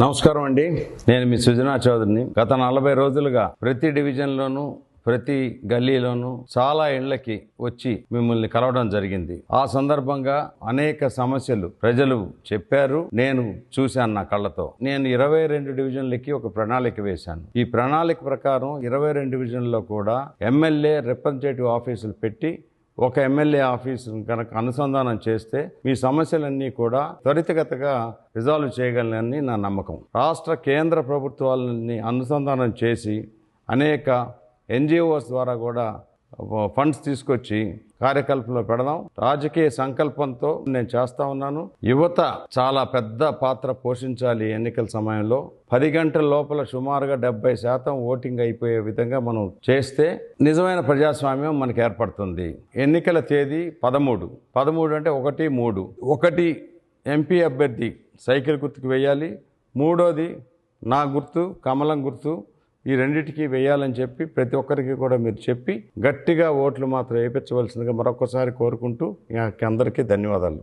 నమస్కారం అండి. నేను మీ సుజనా చౌదరిని. గత నలభై రోజులుగా ప్రతి డివిజన్లోనూ ప్రతి గల్లీలోనూ చాలా ఇళ్ళకి వచ్చి మిమ్మల్ని కలవడం జరిగింది. ఆ సందర్భంగా అనేక సమస్యలు ప్రజలు చెప్పారు. నేను చూశాను నా కళ్ళతో. నేను ఇరవై రెండు డివిజన్లకి ఒక ప్రణాళిక వేశాను. ఈ ప్రణాళిక ప్రకారం ఇరవై రెండు డివిజన్లో కూడా ఎమ్మెల్యే రిప్రజెంటేటివ్ ఆఫీసులు పెట్టి ఒక ఎమ్మెల్యే ఆఫీసు కనుక అనుసంధానం చేస్తే మీ సమస్యలన్నీ కూడా త్వరితగతగా రిజాల్వ్ చేయగలనని నా నమ్మకం. రాష్ట్ర కేంద్ర ప్రభుత్వాలని అనుసంధానం చేసి అనేక ఎన్జిఓస్ ద్వారా కూడా ఫండ్స్ తీసుకొచ్చి కార్యకలాపంలో పెడదాం. రాజకీయ సంకల్పంతో నేను చేస్తా ఉన్నాను. యువత చాలా పెద్ద పాత్ర పోషించాలి ఎన్నికల సమయంలో. పది గంటల లోపల సుమారుగా డెబ్బై శాతం ఓటింగ్ అయిపోయే విధంగా మనం చేస్తే నిజమైన ప్రజాస్వామ్యం మనకు ఏర్పడుతుంది. ఎన్నికల తేదీ పదమూడు. పదమూడు అంటే ఒకటి మూడు. ఒకటి ఎంపీ అభ్యర్థి సైకిల్ గుర్తుకు వేయాలి. మూడోది నా గుర్తు కమలం గుర్తు. ఈ రెండింటికి వేయాలని చెప్పి ప్రతి ఒక్కరికి కూడా మీరు చెప్పి గట్టిగా ఓట్లు మాత్రం వేయించవలసిందిగా మరొకసారి కోరుకుంటూ అందరికీ ధన్యవాదాలు.